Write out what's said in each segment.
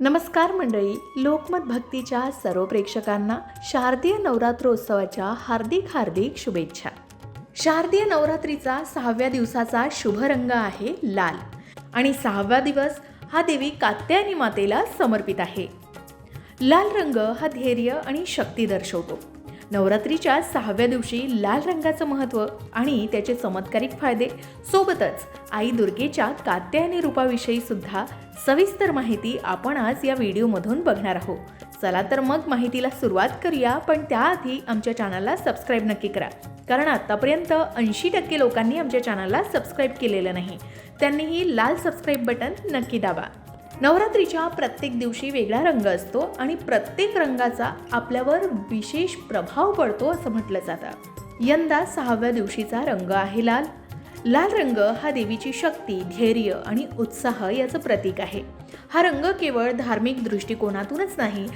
नमस्कार मंडळी लोकमत भक्तीच्या सर्व प्रेक्षकांना शारदीय नवरात्रोत्सवाच्या हार्दिक हार्दिक शुभेच्छा. शारदीय नवरात्रीचा सहाव्या दिवसाचा शुभ रंग आहे लाल आणि सहावा दिवस हा देवी कात्यायनी मातेला समर्पित आहे. लाल रंग हा धैर्य आणि शक्ती दर्शवतो. नवरात्रीच्या सहाव्या दिवशी लाल रंगाचं महत्त्व आणि त्याचे चमत्कारिक फायदे सोबतच आई दुर्गेच्या कात्यायनी रूपाविषयी सुद्धा सविस्तर माहिती आपण आज या व्हिडिओमधून बघणार आहोत. चला तर मग माहितीला सुरुवात करूया पण त्याआधी आमच्या चॅनलला सबस्क्राईब नक्की करा. कारण आतापर्यंत ऐंशी टक्के लोकांनी आमच्या चॅनलला सबस्क्राईब केलेलं नाही. त्यांनीही लाल सबस्क्राईब बटन नक्की दाबा. नवरात्रीच्या प्रत्येक दिवशी वेगळा रंग असतो आणि प्रत्येक रंगाचा आपल्यावर विशेष प्रभाव पडतो असं म्हटलं जातं. यंदा सहाव्या दिवशीचा रंग आहे लाल. लाल रंग हा देवीची शक्ती धैर्य आणि उत्साह याचं प्रतीक आहे. हा रंग केवळ धार्मिक दृष्टिकोनातूनच नाही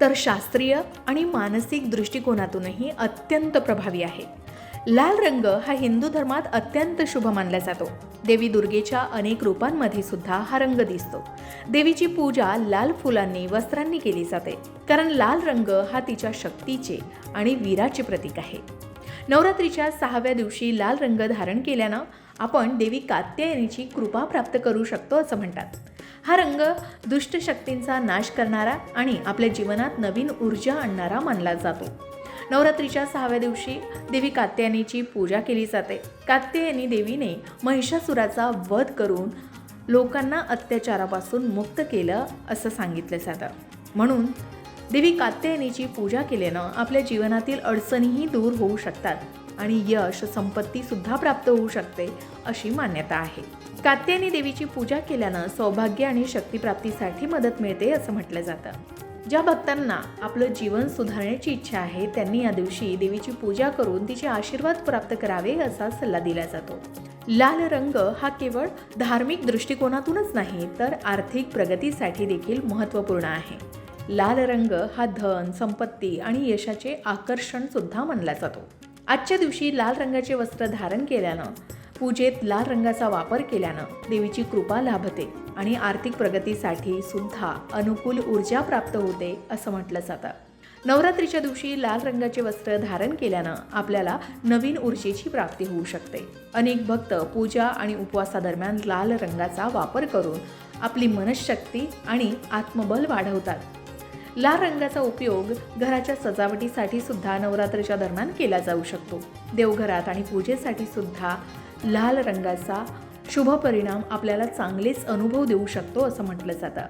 तर शास्त्रीय आणि मानसिक दृष्टिकोनातूनही अत्यंत प्रभावी आहे. लाल रंग हा हिंदू धर्मात अत्यंत शुभ मानला जातो. देवी दुर्गेच्या अनेक रूपांमध्ये सुद्धा हा रंग दिसतो. देवीची पूजा लाल फुलांनी वस्त्रांनी केली जाते. कारण लाल रंग हा तिच्या शक्तीचे आणि वीराचे प्रतीक आहे. नवरात्रीच्या सहाव्या दिवशी लाल रंग धारण केल्यानं आपण देवी कात्यायनीची कृपा प्राप्त करू शकतो असं म्हणतात. हा रंग दुष्ट शक्तींचा नाश करणारा आणि आपल्या जीवनात नवीन ऊर्जा आणणारा मानला जातो. नवरात्रीच्या सहाव्या दिवशी देवी कात्यायनीची पूजा केली जाते. कात्यायनी देवीने महिषासुराचा वध करून लोकांना अत्याचारापासून मुक्त केलं असं सांगितलं जातं. म्हणून देवी कात्यायनीची पूजा केल्यानं आपल्या जीवनातील अडचणीही दूर होऊ शकतात आणि यश संपत्ती सुद्धा प्राप्त होऊ शकते अशी मान्यता आहे. कात्यायनी देवीची पूजा केल्यानं सौभाग्य आणि शक्तिप्राप्तीसाठी मदत मिळते असं म्हटलं जातं. ज्या भक्तांना आपलं जीवन सुधारण्याची इच्छा आहे त्यांनी या दिवशी देवीची पूजा करून तिचे आशीर्वाद प्राप्त करावे असा सल्ला दिला जातो. लाल रंग हा केवळ धार्मिक दृष्टिकोनातूनच नाही तर आर्थिक प्रगतीसाठी देखील महत्त्वपूर्ण आहे. लाल रंग हा धन संपत्ती आणि यशाचे आकर्षण सुद्धा मानला जातो. आजच्या दिवशी लाल रंगाचे वस्त्र धारण केल्यानं पूजेत लाल रंगाचा वापर केल्यानं देवीची कृपा लाभते आणि आर्थिक प्रगतीसाठी सुद्धा अनुकूल ऊर्जा प्राप्त होते असं म्हटलं जातं. नवरात्रीच्या दिवशी लाल रंगाचे वस्त्र धारण केल्यानं आपल्याला नवीन ऊर्जेची प्राप्ती होऊ शकते. अनेक भक्त पूजा आणि उपवासादरम्यान लाल रंगाचा वापर करून आपली मनशक्ती आणि आत्मबल वाढवतात. लाल रंगाचा उपयोग घराच्या सजावटीसाठी सुद्धा नवरात्रीच्या दरम्यान केला जाऊ शकतो. देवघरात आणि पूजेसाठी सुद्धा लाल रंगाचा शुभ परिणाम आपल्याला चांगलेच अनुभव देऊ शकतो असं म्हटलं जातं.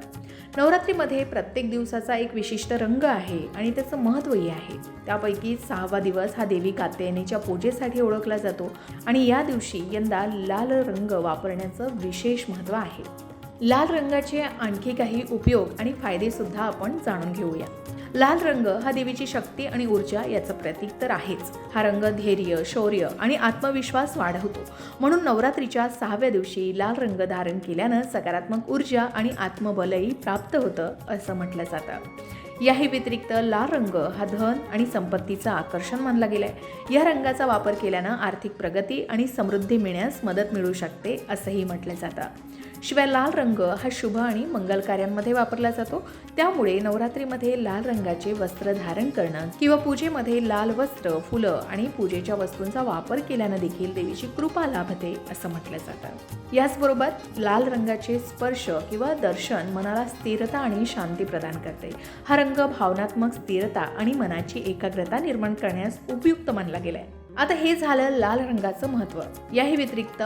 नवरात्रीमध्ये प्रत्येक दिवसाचा एक विशिष्ट रंग आहे आणि त्याचं महत्त्वही आहे. त्यापैकी सहावा दिवस हा देवी कात्यायनीच्या पूजेसाठी ओळखला जातो आणि या दिवशी यंदा लाल रंग वापरण्याचं विशेष महत्त्व आहे. लाल रंगाचे आणखी काही उपयोग आणि फायदेसुद्धा आपण जाणून घेऊया. लाल रंग हा देवीची शक्ती आणि ऊर्जा याचं प्रतीक तर आहेच. हा रंग धैर्य शौर्य आणि आत्मविश्वास वाढवतो. म्हणून नवरात्रीच्या सहाव्या दिवशी लाल रंग धारण केल्यानं सकारात्मक ऊर्जा आणि आत्मबलही प्राप्त होतं असं म्हटलं जातं. याही व्यतिरिक्त लाल रंग हा धन आणि संपत्तीचं आकर्षण मानला गेलाय. या रंगाचा वापर केल्यानं आर्थिक प्रगती आणि समृद्धी मिळण्यास मदत मिळू शकते असंही म्हटलं जातं. शिवाय लाल रंग हा शुभ आणि मंगल कार्यांमध्ये वापरला जातो. त्यामुळे नवरात्रीमध्ये लाल रंगाचे वस्त्र धारण करणं किंवा पूजेमध्ये लाल वस्त्र फुलं आणि पूजेच्या वस्तूंचा वापर केल्यानं देखील देवीची कृपा लाभते असं म्हटलं जातं. याचबरोबर लाल रंगाचे स्पर्श किंवा दर्शन मनाला स्थिरता आणि शांती प्रदान करते. हा रंग भावनात्मक स्थिरता आणि मनाची एकाग्रता निर्माण करण्यास उपयुक्त मानला गेलाय. आता हे झालं लाल रंगाचं महत्त्व. याही व्यतिरिक्त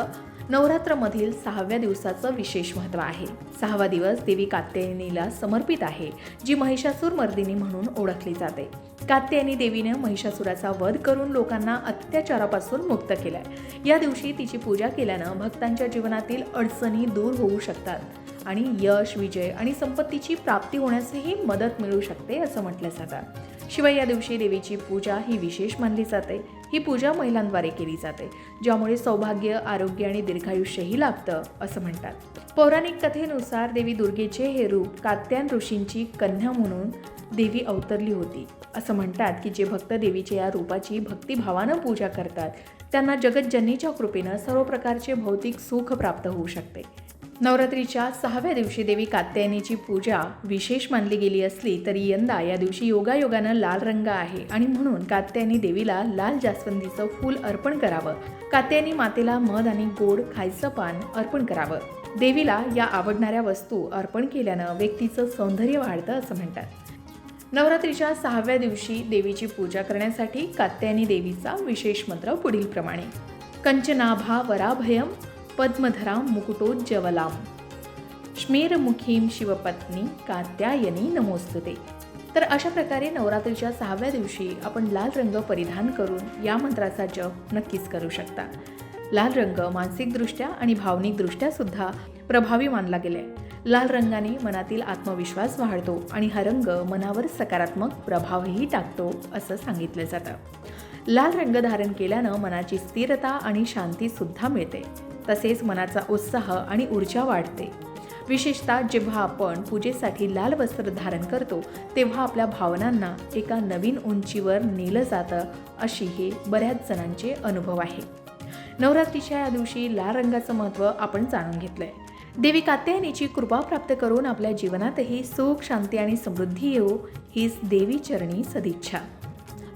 नवरात्रमधील सहाव्या दिवसाचं विशेष महत्त्व आहे. सहावा दिवस देवी कात्यायनीला समर्पित आहे जी महिषासूर मर्दिनी म्हणून ओळखली जाते. कात्यायनी देवीने महिषासुराचा वध करून लोकांना अत्याचारापासून मुक्त केलाय. या दिवशी तिची पूजा केल्यानं भक्तांच्या जीवनातील अडचणी दूर होऊ शकतात आणि यश विजय आणि संपत्तीची प्राप्ती होण्यासही मदत मिळू शकते असं म्हटलं जातं. शिवाय या दिवशी देवीची पूजा ही विशेष मानली जाते. ही पूजा महिलांद्वारे केली जाते ज्यामुळे सौभाग्य आरोग्य आणि दीर्घायुष्यही लाभतं असं म्हणतात. पौराणिक कथेनुसार देवी दुर्गेचे हे रूप कात्यान ऋषींची कन्या म्हणून देवी अवतरली होती. असं म्हणतात की जे भक्त देवीच्या या रूपाची भक्तिभावानं पूजा करतात त्यांना जगज्जनीच्या कृपेनं सर्व प्रकारचे भौतिक सुख प्राप्त होऊ शकते. नवरात्रीच्या सहाव्या दिवशी देवी कात्यायनीची पूजा विशेष मानली गेली असली तरी यंदा या दिवशी योगायोगानं लाल रंग आहे आणि म्हणून कात्यायनी देवीला लाल जास्वंदीचं फूल अर्पण करावं. कात्यायनी मातेला मध आणि गोड खायचं पान अर्पण करावं. देवीला या आवडणाऱ्या वस्तू अर्पण केल्यानं व्यक्तीचं सौंदर्य वाढतं असं म्हणतात. नवरात्रीच्या सहाव्या दिवशी देवीची पूजा करण्यासाठी कात्यायनी देवीचा विशेष मंत्र पुढील प्रमाणे कंचनाभा वराभयम पद्मधरा मुकुटोज्ज्वलां। श्मेरमुखीं शिवपत्नी कात्यायनी नमोस्तुते। तर अशा प्रकारे नवरात्रीच्या सहाव्या दिवशी आपण लाल रंग परिधान करून या मंत्राचा जप नक्कीच करू शकता. लाल रंग मानसिकदृष्ट्या आणि भावनिकदृष्ट्या सुद्धा प्रभावी मानला गेलाय. लाल रंगाने मनातील आत्मविश्वास वाढतो आणि हा रंग मनावर सकारात्मक प्रभावही टाकतो असं सांगितलं जातं. लाल रंग धारण केल्यानं मनाची स्थिरता आणि शांतीसुद्धा मिळते. तसेच मनाचा उत्साह आणि ऊर्जा वाढते. विशेषतः जेव्हा आपण पूजेसाठी लाल वस्त्र धारण करतो तेव्हा आपल्या भावनांना एका नवीन उंचीवर नेलं जातं अशी हे बऱ्याच जणांचे अनुभव आहे. नवरात्रीच्या या दिवशी लाल रंगाचं महत्त्व आपण जाणून घेतलंय. देवी कात्यायनीची कृपा प्राप्त करून आपल्या जीवनातही सुख शांती आणि समृद्धी येऊ हीच देवी चरणी सदिच्छा.